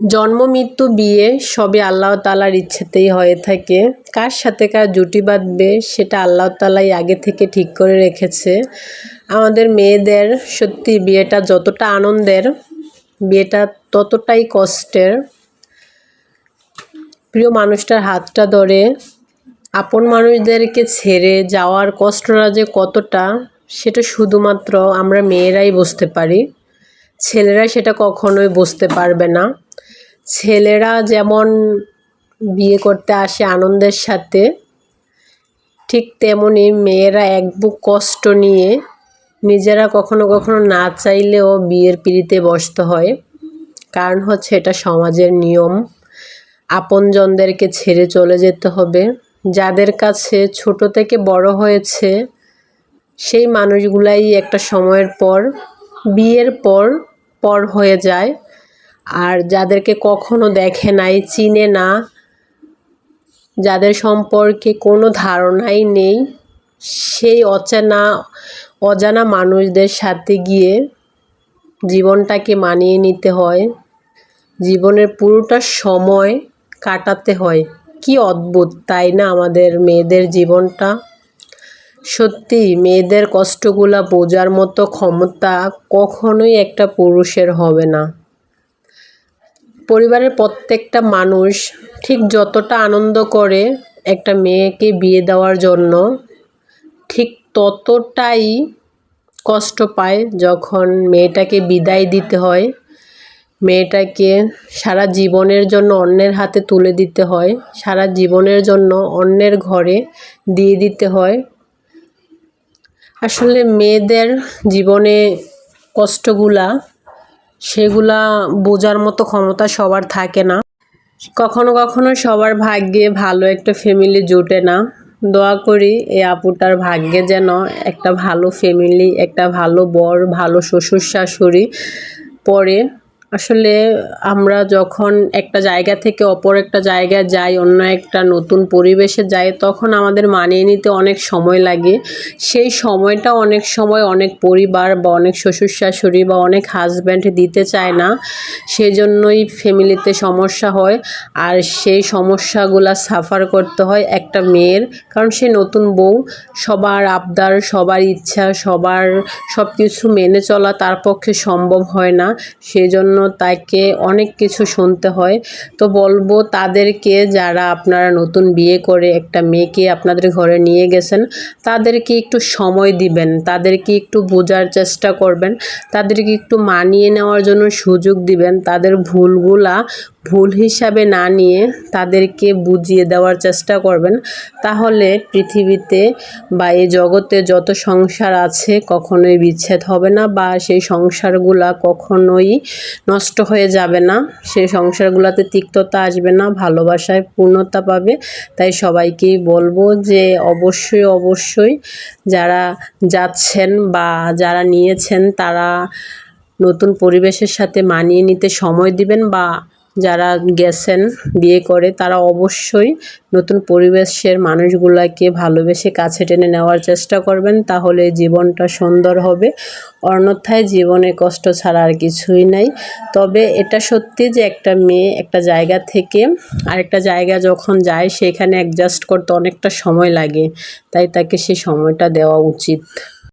জন্ম, মৃত্যু, বিয়ে সবই আল্লাহ তালার ইচ্ছেতেই হয়ে থাকে। কার সাথে কার জুটি বাঁধবে সেটা আল্লাহ তালাই আগে থেকে ঠিক করে রেখেছে। আমাদের মেয়েদের সত্যি বিয়েটা যতটা আনন্দের, বিয়েটা ততটাই কষ্টের। প্রিয় মানুষটার হাতটা ধরে, আপন মানুষদেরকে ছেড়ে যাওয়ার কষ্টটা যে কতটা, সেটা শুধুমাত্র আমরা মেয়েরাই বুঝতে পারি। ছেলেরা সেটা কখনোই বুঝতে পারবে না। ছেলেরা যেমন বিয়ে করতে আসে আনন্দের সাথে, ঠিক তেমনি মেয়েরা এক বুক কষ্ট নিয়ে নিজেরা কখনো কখনো না চাইলেও বিয়ের পিড়িতে বসতে হয়। কারণ হচ্ছে এটা সমাজের নিয়ম। আপনজনদেরকে ছেড়ে চলে যেতে হবে। যাদের কাছে ছোট থেকে বড় হয়েছে, সেই মানুষগুলাই একটা সময়ের পর, বিয়ের পর পর হয়ে যায়। আর যাদেরকে কখনো দেখে নাই, চিনে না, যাদের সম্পর্কে কোনো ধারণাই নেই, সেই অচেনা, অজানা মানুষদের সাথে গিয়ে জীবনটাকে মানিয়ে নিতে হয়। জীবনের পুরোটা সময় কাটাতে হয়। কি অদ্ভুত, তাই না? আমাদের মেয়েদের জীবনটা। সত্যি, মেয়েদের কষ্টগুলা বোঝার মতো ক্ষমতা কখনোই একটা পুরুষের হবে না। পরিবারের প্রত্যেকটা মানুষ ঠিক যতটা আনন্দ করে একটা মেয়েকে বিয়ে দেওয়ার জন্য, ঠিক ততটাই কষ্ট পায় যখন মেয়েটাকে বিদায় দিতে হয়। মেয়েটাকে সারা জীবনের জন্য অন্যের হাতে তুলে দিতে হয়, সারা জীবনের জন্য অন্যের ঘরে দিয়ে দিতে হয়। আসলে মেয়েদের জীবনে কষ্টগুলা সেগুলা বোঝার মতো ক্ষমতা সবার থাকে না। কখনো কখনো সবার ভাগ্যে ভালো একটা ফ্যামিলি জোটে না। দোয়া করি এই আপুটার ভাগ্যে যেন একটা ভালো ফ্যামিলি একটা ভালো বর, ভালো শ্বশুর শাশুড়ি পরে আসলে আমরা যখন একটা জায়গা থেকে অপর একটা জায়গায় যাই, অন্য একটা নতুন পরিবেশে যাই, তখন আমাদের মানিয়ে নিতে অনেক সময় লাগে। সেই সময়টা অনেক সময় অনেক পরিবার বা অনেক শ্বশুর শাশুড়ি বা অনেক হাজব্যান্ড দিতে চায় না। সেজন্যই ফ্যামিলিতে সমস্যা হয়। আর সেই সমস্যাগুলো সাফার করতে হয় একটা মেয়ের। কারণ সে নতুন বউ, সবার আবদার, সবার ইচ্ছা, সবার সব কিছু মেনে চলা তার পক্ষে সম্ভব হয় না। সেই জন্য তাকে অনেক কিছু শুনতে হয়। তো বলব তাদেরকে যারা আপনারা নতুন বিয়ে করে একটা মেয়েকে আপনাদের ঘরে নিয়ে গেছেন, তাদেরকে একটু সময় দিবেন, তাদেরকে একটু বোঝার চেষ্টা করবেন, তাদেরকে একটু মানিয়ে নেওয়ার জন্য সুযোগ দিবেন, তাদের ভুলগুলা ভুল হিসাবে না নিয়ে তাদেরকে বুঝিয়ে দেওয়ার চেষ্টা করবেন, তাহলে পৃথিবীতে বা এই জগতে যত সংসার আছে কখনোই বিচ্ছেদ হবে না বা সেই সংসারগুলা কখনোই নষ্ট হয়ে যাবে না। সেই সংসারগুলোতে তিক্ততা আসবে না, ভালোবাসায় পূর্ণতা পাবে। তাই সবাইকেই বলব যে অবশ্যই অবশ্যই যারা যাচ্ছেন বা যারা নিয়েছেন তারা নতুন পরিবেশের সাথে মানিয়ে নিতে সময় দিবেন বা যারা গেছেন, বিয়ে করে, তারা অবশ্যই নতুন পরিবেশের মানুষগুলাকে ভালোবেসে কাছে টেনে নেওয়ার চেষ্টা করবেন, তাহলে জীবনটা সুন্দর হবে। অন্যথায় জীবনে কষ্ট ছাড়া আর কিছুই নাই। তবে এটা সত্যি যে একটা মেয়ে একটা জায়গা থেকে আরেকটা জায়গা যখন যায়, সেখানে অ্যাডজাস্ট করতে অনেকটা সময় লাগে। তাই তাকে সে সময়টা দেওয়া উচিত।